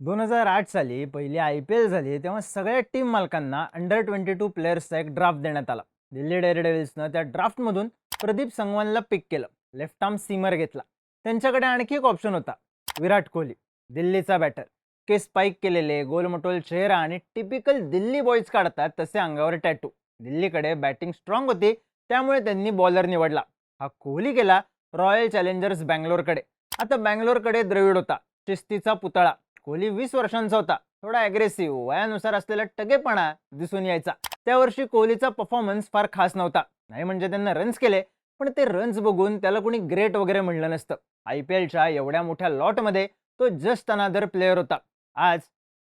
दोन हजार आठ साली पहिली आय पी एल झाली तेव्हा सगळ्या टीम मालकांना अंडर ट्वेंटी टू प्लेयर्सचा एक ड्राफ्ट देण्यात आला. दिल्ली डेअरडेव्हिल्सनं त्या ड्राफ्टमधून प्रदीप संगवानला पिक केलं लेफ्ट आर्म सीमर घेतला. त्यांच्याकडे आणखी एक ऑप्शन होता विराट कोहली दिल्लीचा बॅटर केस स्पाईक केलेले गोलमटोल चेहरा आणि टिपिकल दिल्ली बॉईज काढतात तसे अंगावर टॅटू दिल्लीकडे बॅटिंग स्ट्रॉंग होती त्यामुळे त्यांनी बॉलर निवडला. हा कोहली गेला रॉयल चॅलेंजर्स बँगलोरकडे. आता बँगलोरकडे द्रविड होता शिस्तीचा पुतळा. कोहली वीस वर्षांचा होता. थोडा अग्रेसिव्ह वयानुसार असलेला टगेपणा दिसून यायचा. त्या वर्षी कोहलीचा परफॉर्मन्स फार खास नव्हता. नाही म्हणजे त्यांना रन्स केले पण ते रन्स बघून त्याला कोणी ग्रेट वगैरे म्हणलं नसतं. आय पी एलच्या एवढ्या मोठ्या लॉटमध्ये तो जस्ट अनादर प्लेअर होता. आज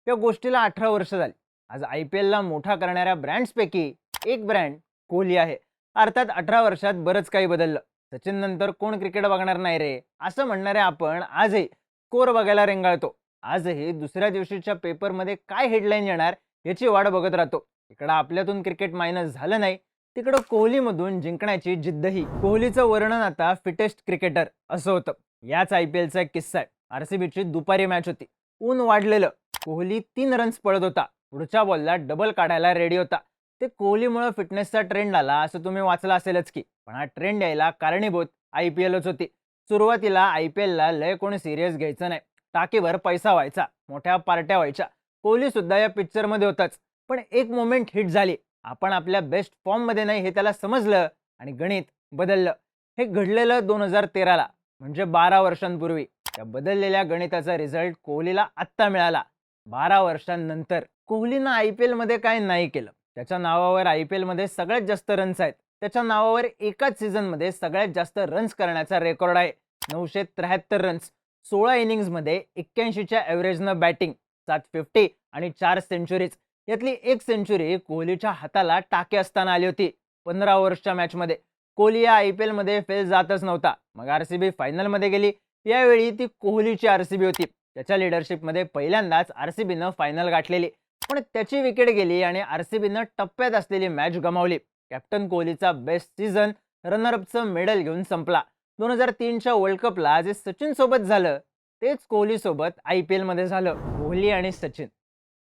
त्या गोष्टीला अठरा वर्ष झाली. आज आय पी एलला मोठा करणाऱ्या ब्रँड्सपैकी एक ब्रँड कोहली आहे. अर्थात अठरा वर्षात बरंच काही बदललं. सचिन नंतर कोण क्रिकेट बघणार नाही रे? असं म्हणणारे आपण आजही स्कोर बघायला रेंगाळतो. आजही दुसऱ्या दिवशीच्या पेपरमध्ये काय हेडलाईन येणार याची वाट बघत राहतो. इकडं आपल्यातून क्रिकेट मायनस झालं नाही तिकडं कोहलीमधून जिंकण्याची जिद्दही कोहलीचं वर्णन आता फिटेस्ट क्रिकेटर असं होतं. याच आय पी एलचा एक किस्सा आहे. आर सी बीची दुपारी मॅच होती. ऊन वाढलेलं. कोहली तीन रन्स पळत होता. पुढच्या बॉलला डबल काढायला रेडी होता. ते कोहलीमुळे फिटनेसचा ट्रेंड आला असं तुम्ही वाचलं असेलच की. पण हा ट्रेंड यायला कारणीभूत आय पी एलच होती. सुरुवातीला आय पी एलला लय कोणी सिरियस घ्यायचं नाही. टाकीभर पैसा व्हायचा मोठ्या पार्ट्या व्हायच्या. कोहली सुद्धा या पिक्चरमध्ये होताच. पण एक मोमेंट हिट झाली. आपण आपल्या बेस्ट फॉर्ममध्ये नाही हे त्याला समजलं आणि गणित बदललं. हे घडलेलं दोन हजार तेराला म्हणजे बारा वर्षांपूर्वी. त्या बदललेल्या गणिताचा रिझल्ट कोहलीला आत्ता मिळाला. बारा वर्षांनंतर कोहलीनं आय पी एलमध्ये काय नाही केलं. त्याच्या नावावर आय पी एलमध्ये सगळ्यात जास्त रन्स आहेत. त्याच्या नावावर एकाच सीझनमध्ये सगळ्यात जास्त रन्स करण्याचा रेकॉर्ड आहे. नऊशे त्र्याहत्तर रन्स सोळा इनिंग्समध्ये एक्क्याऐंशीच्या ॲव्हरेजनं बॅटिंग सात फिफ्टी आणि चार सेंचुरीज. यातली एक सेंचुरी कोहलीच्या हाताला टाके असताना आली होती पंधरा ओव्हर्सच्या मॅचमध्ये. कोहली या आय पी एलमध्ये फेल जातच नव्हता. मग आर सी बी फायनलमध्ये गेली. यावेळी ती कोहलीची आर सी बी होती. त्याच्या लिडरशिपमध्ये पहिल्यांदाच आर सी बीनं फायनल गाठलेली. पण त्याची विकेट गेली आणि आर सी बीनं टप्प्यात असलेली मॅच गमावली. कॅप्टन कोहलीचा बेस्ट सीझन रनरअपचं मेडल घेऊन संपला. दोन हजार तीनच्या वर्ल्ड कपला जे सचिन सोबत झालं तेच कोहली सोबत आय पी एलमध्ये झालं कोहली आणि सचिन.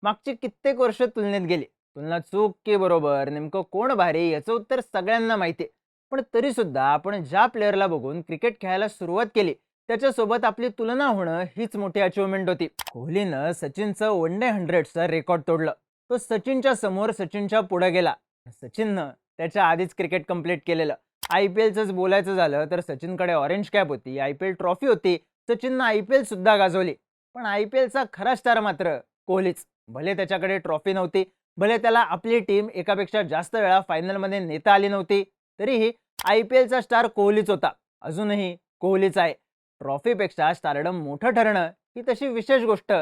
मागची कित्येक वर्ष तुलनेत गेली. तुलना चूक की बरोबर नेमकं कोण भारी याचं उत्तर सगळ्यांना माहिती आहे पण तरी सुद्धा आपण ज्या प्लेअरला बघून क्रिकेट खेळायला सुरुवात केली त्याच्यासोबत आपली तुलना होणं हीच मोठी अचिव्हमेंट होती. कोहलीनं सचिनचं वन डे हंड्रेडचं रेकॉर्ड तोडलं. तो सचिनच्या समोर सचिनच्या पुढे गेला. सचिननं त्याच्या आधीच क्रिकेट कंप्लीट केलेलं. आय पी एलचंच बोलायचं झालं तर सचिनकडे ऑरेंज कॅप होती आय पी एल ट्रॉफी होती सचिननं आय पी एलसुद्धा गाजवली. पण आय पी एलचा खरा स्टार मात्र कोहलीच. भले त्याच्याकडे ट्रॉफी नव्हती भले त्याला आपली टीम एकापेक्षा जास्त वेळा फायनलमध्ये नेता आली नव्हती तरीही आय पी एलचा स्टार कोहलीच होता. अजूनही कोहलीच आहे. ट्रॉफीपेक्षा स्टारडम मोठं ठरणं ही तशी विशेष गोष्ट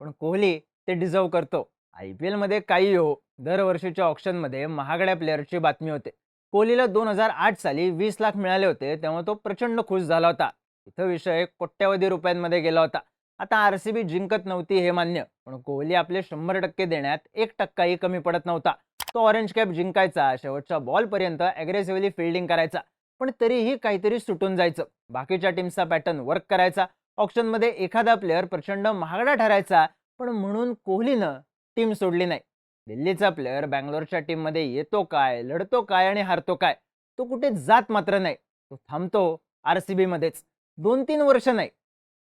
पण कोहली ते डिझर्व करतो. आय पी एलमध्ये काही हो दरवर्षीच्या ऑप्शनमध्ये महागड्या प्लेअरची बातमी होते. कोहलीला दोन हजार आठ साली वीस लाख मिळाले होते तेव्हा तो प्रचंड खुश झाला होता. इथं विषय कोट्यवधी रुपयांमध्ये गेला होता. आता आर सी बी जिंकत नव्हती हे मान्य पण कोहली आपले शंभर टक्के देण्यात एक टक्काही कमी पडत नव्हता. तो ऑरेंज कॅप जिंकायचा शेवटच्या बॉलपर्यंत अग्रेसिव्हली फिल्डिंग करायचा पण तरीही काहीतरी सुटून जायचं. बाकीच्या टीमचा पॅटर्न वर्क करायचा. ऑप्शनमध्ये एखादा प्लेअर प्रचंड महागडा ठरायचा पण म्हणून कोहलीनं टीम सोडली नाही. दिल्लीचा प्लेअर बँगलोरच्या टीममध्ये येतो काय लढतो काय आणि हारतो काय तो कुठे जात मात्र नाही. तो थांबतो आर सी बीमध्येच दोन तीन वर्ष नाही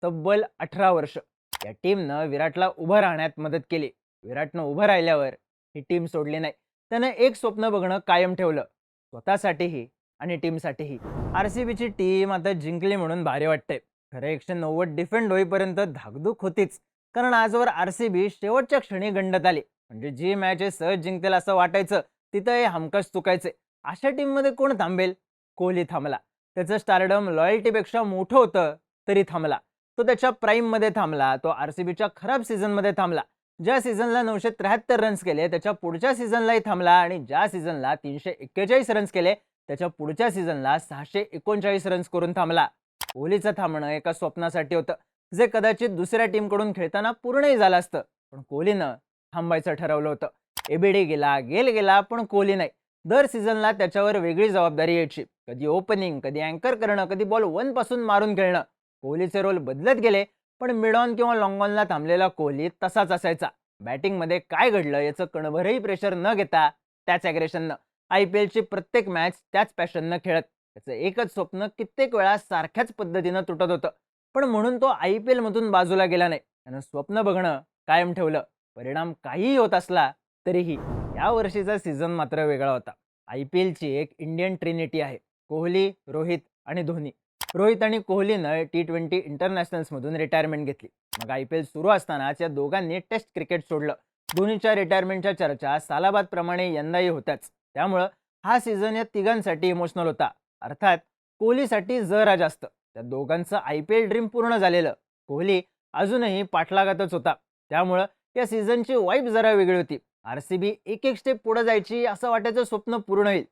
तब्बल अठरा वर्ष. या टीमनं विराटला उभं राहण्यात मदत केली. विराटनं उभं राहिल्यावर ही टीम सोडली नाही. त्यानं एक स्वप्न बघणं कायम ठेवलं. स्वतःसाठीही आणि टीमसाठीही आर सी बीची टीम आता जिंकली म्हणून भारी वाटते खरं एकशे नव्वद डिफेंड होईपर्यंत धाकधूक होतीच. कारण आजवर आर सी बी शेवटच्या क्षणी गंडत आली. म्हणजे जी मॅच सहज जिंकतेल असं वाटायचं तिथं हे हमखास चुकायचे. अशा टीममध्ये कोण थांबेल? कोहली थांबला. त्याचं स्टारडम लॉयल्टीपेक्षा मोठं होतं तरी थांबला. तो त्याच्या प्राईममध्ये थांबला. तो आर सी बीच्या खराब सीझनमध्ये थांबला. ज्या सीझनला नऊशे त्र्याहत्तर रन्स केले त्याच्या पुढच्या सीझनलाही थांबला आणि ज्या सीझनला तीनशे एक्केचाळीस रन्स केले त्याच्या पुढच्या सीझनला सहाशे एकोणचाळीस रन्स करून थांबला. कोहलीचं थांबणं एका स्वप्नासाठी होतं. जे कदाचित दुसऱ्या टीमकडून खेळताना पूर्णही झालं असतं. पण कोहलीनं थांबायचं ठरवलं होतं. एबीडी गेला गेल गेला पण कोहली नाही. दर सीझनला त्याच्यावर वेगळी जबाबदारी यायची. कधी ओपनिंग कधी अँकर करणं कधी बॉल वनपासून मारून खेळणं. कोहलीचे रोल बदलत गेले पण मिड ऑन किंवा लॉंग ऑनला थांबलेला कोहली तसाच असायचा. बॅटिंगमध्ये काय घडलं याचं कणभरही प्रेशर न घेता त्याच ॲग्रेशननं आय पी एलची प्रत्येक मॅच त्याच पॅशननं खेळत. त्याचं एकच स्वप्न कित्येक वेळा सारख्याच पद्धतीनं तुटत होतं. पण म्हणून तो आय पी एलमधून बाजूला गेला नाही. त्यानं स्वप्न बघणं कायम ठेवलं. परिणाम काहीही होत असला तरीही या वर्षीचा सीझन मात्र वेगळा होता. आय पी एलची एक इंडियन ट्रिनिटी आहे. कोहली रोहित आणि धोनी. रोहित आणि कोहलीनं टी ट्वेंटी इंटरनॅशनल्समधून रिटायरमेंट घेतली. मग आय पी एल सुरू असतानाच या दोघांनी टेस्ट क्रिकेट सोडलं. धोनीच्या रिटायरमेंटच्या चर्चा सालाबादप्रमाणे यंदाही होत्याच. त्यामुळं हा सीझन या तिघांसाठी इमोशनल होता. अर्थात कोहलीसाठी जरा जास्त. त्या दोघांचं आय पी एल ड्रीम पूर्ण झालेलं. कोहली अजूनही पाठलागातच होता. त्यामुळं या सीझनची वाईब जरा वेगळी होती. आर सी बी एक एक स्टेप पुढे जायची असं वाटायचं स्वप्न पूर्ण होईल.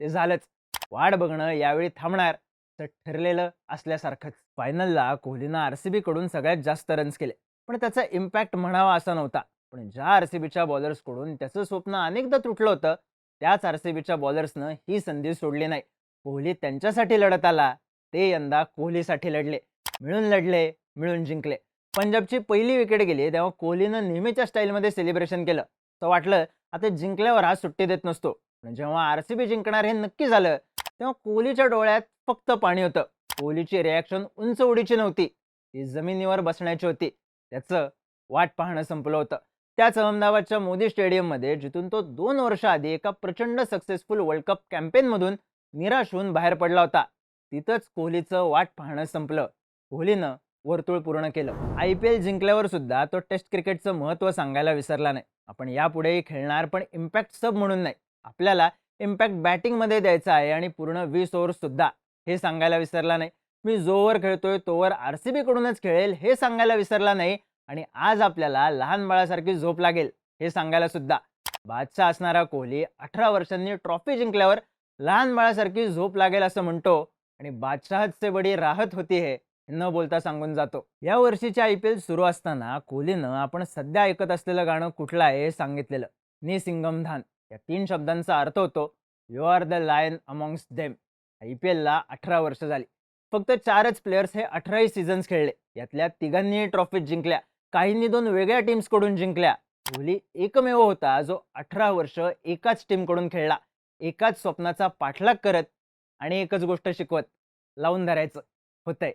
ते झालंच. वाट बघणं यावेळी थांबणार तर ठरलेलं असल्यासारखंच. फायनलला कोहलीनं आर सी बीकडून सगळ्यात जास्त रन्स केले. पण त्याचा इम्पॅक्ट म्हणावा असा नव्हता. पण ज्या आर सी बीच्या बॉलर्सकडून त्याचं स्वप्न अनेकदा तुटलं होतं त्याच आर सी बीच्या बॉलर्सनं ही संधी सोडली नाही. कोहली त्यांच्यासाठी लढत आला. ते यंदा कोहलीसाठी लढले. मिळून लढले मिळून जिंकले. पंजाबची पहिली विकेट गेली तेव्हा कोहलीनं नेहमीच्या स्टाईलमध्ये सेलिब्रेशन केलं. तर वाटलं आता जिंकल्यावर हा सुट्टी देत नसतो. पण जेव्हा आर सी बी जिंकणार हे नक्की झालं तेव्हा कोहलीच्या डोळ्यात फक्त पाणी होतं. कोहलीची रिॲक्शन उंच उडीची नव्हती. ती जमिनीवर बसण्याची होती. त्याचं वाट पाहणं संपलं होतं. त्याच अहमदाबादच्या मोदी स्टेडियममध्ये जिथून तो दोन वर्ष आधी एका प्रचंड सक्सेसफुल वर्ल्ड कप कॅम्पेनमधून निराश होऊन बाहेर पडला होता. तिथंच कोहलीचं वाट पाहणं संपलं. कोहलीनं वर्तुळ पूर्ण केलं. आय पी एल जिंकल्यावर सुद्धा तो टेस्ट क्रिकेटचं महत्त्व सांगायला विसरला नाही. आपण यापुढेही खेळणार पण इम्पॅक्ट सब म्हणून नाही. आपल्याला इम्पॅक्ट बॅटिंगमध्ये द्यायचा आहे आणि पूर्ण वीस ओव्हर सुद्धा हे सांगायला विसरला नाही. मी जोवर खेळतोय तोवर आर सी बीकडूनच खेळेल हे सांगायला विसरला नाही आणि आज आपल्याला लहान बाळासारखी झोप लागेल हे सांगायला सुद्धा. बादशाह असणारा कोहली अठरा वर्षांनी ट्रॉफी जिंकल्यावर लहान बाळासारखी झोप लागेल असं म्हणतो. आणि बादशाहचे बडी राहत होती हे न बोलता सांगून जातो. या वर्षीचे आय पी एल सुरू असताना कोहलीनं आपण सध्या ऐकत असलेलं गाणं कुठलं आहे हे सांगितलेलं. नि सिंगम धान या तीन शब्दांचा अर्थ होतो you are the lion amongst them I P एलला अठरा वर्ष झाली. फक्त चारच प्लेयर्स हे अठराही सीझन्स खेळले. यातल्या तिघांनीही ट्रॉफीज जिंकल्या. काहींनी दोन वेगळ्या टीम्सकडून जिंकल्या. कोहली एकमेव होता जो अठरा वर्ष एकाच टीमकडून खेळला. एकाच स्वप्नाचा पाठलाग करत आणि एकच गोष्ट शिकवत लावून धरायचं होतंय.